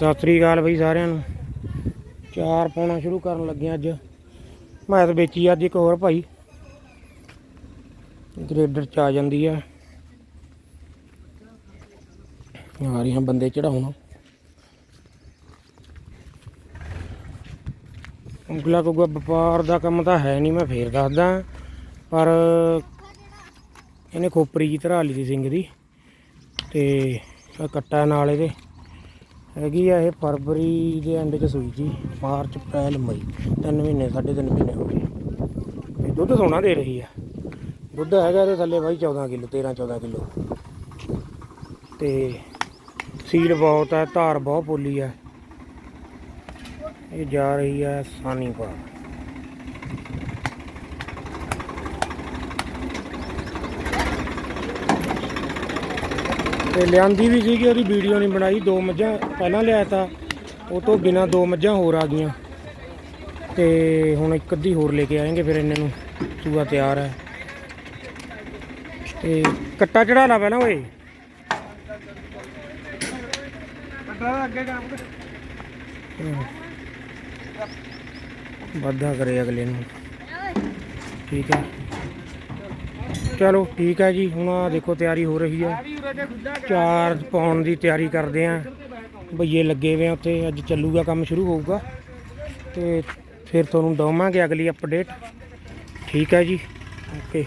ਸਤਿ ਸ੍ਰੀ ਅਕਾਲ ਬਈ ਸਾਰਿਆਂ ਨੂੰ। ਚਾਰ ਪਾਉਣਾ ਸ਼ੁਰੂ ਕਰਨ ਲੱਗੇ ਅੱਜ। ਮੈਂ ਤਾਂ ਵੇਚੀ ਅੱਜ ਇੱਕ ਹੋਰ ਭਾਈ। ਗ੍ਰੇਡਰ ਚ ਆ ਜਾਂਦੀ ਆ। ਆ ਰਹੀਆਂ ਬੰਦੇ ਚੜਾਉਣ। ਉਂਗਲਾ ਕੋਗਾ ਵਪਾਰ ਦਾ ਕੰਮ ਤਾਂ ਹੈ ਨਹੀਂ, ਮੈਂ ਫੇਰ ਦੱਸਦਾ। ਪਰ ਇਹਨੇ ਖੋਪਰੀ ਜੀ ਧਰਾ ਲਈ ਸੀ ਸਿੰਘ ਦੀ। ਤੇ ਕੱਟਾ ਨਾਲ ਇਹਦੇ। ਹੈਗੀ ਆ ਇਹ ਫਰਵਰੀ ਦੇ ਐਂਡ 'ਚ ਸੂਈ ਜੀ, ਮਾਰਚ ਅਪ੍ਰੈਲ ਮਈ, ਤਿੰਨ ਮਹੀਨੇ, ਸਾਢੇ ਤਿੰਨ ਮਹੀਨੇ ਹੋ ਗਏ। ਤੇ ਦੁੱਧ ਸੋਹਣਾ ਦੇ ਰਹੀ ਆ। ਦੁੱਧ ਹੈਗਾ ਇਹਦੇ ਥੱਲੇ ਬਾਈ 14 ਕਿਲੋ 13 14 ਕਿਲੋ। ਤੇ ਸੀਲ ਬਹੁਤ ਹੈ ਧਾਰ ਬਹੁਤ ਪੋਲੀ ਆ। ਇਹ ਜਾ ਰਹੀ ਹੈ ਸਾਨੀਪੁਰ ਤੇ ਲਿਆਂਦੀ ਵੀ ਸੀਗੀ, ਉਹਦੀ ਵੀਡੀਓ ਨਹੀਂ ਬਣਾਈ, ਦੋ ਮੱਝਾਂ ਪਹਿਲਾਂ ਲਿਆ ਤਾ, ਉਹ ਤੋਂ ਬਿਨਾ ਦੋ ਮੱਝਾਂ ਹੋਰ ਆ ਗਈਆਂ। ਤੇ ਹੁਣ ਇੱਕ ਅੱਧੀ ਹੋਰ ਲੈ ਕੇ ਆਏਗੇ ਫਿਰ ਇਹਨਾਂ ਨੂੰ ਸੂਆ ਤਿਆਰ ਹੈ। ਤੇ ਕੱਟਾ ਚੜਾ ਲਾ ਪਹਿਲਾਂ ਓਏ। ਵਾਧਾ ਕਰੇ ਅਗਲੇ ਨੂੰ। ਠੀਕ ਹੈ। ਚਲੋ ਠੀਕ ਹੈ ਜੀ, ਹੁਣ ਆ ਦੇਖੋ ਤਿਆਰੀ ਹੋ ਰਹੀ ਹੈ ਚਾਰ ਪਾਉਣ ਦੀ ਤਿਆਰੀ ਕਰਦੇ ਆ। ਬਈਏ ਲੱਗੇ ਹੋਏ ਆ ਉੱਥੇ, ਅੱਜ ਚੱਲੂਗਾ ਕੰਮ ਸ਼ੁਰੂ ਹੋਊਗਾ। ਤੇ ਫਿਰ ਤੁਹਾਨੂੰ ਦਵਾਂਗੇ ਅਗਲੀ ਅਪਡੇਟ ਠੀਕ ਹੈ ਜੀ, ਓਕੇ।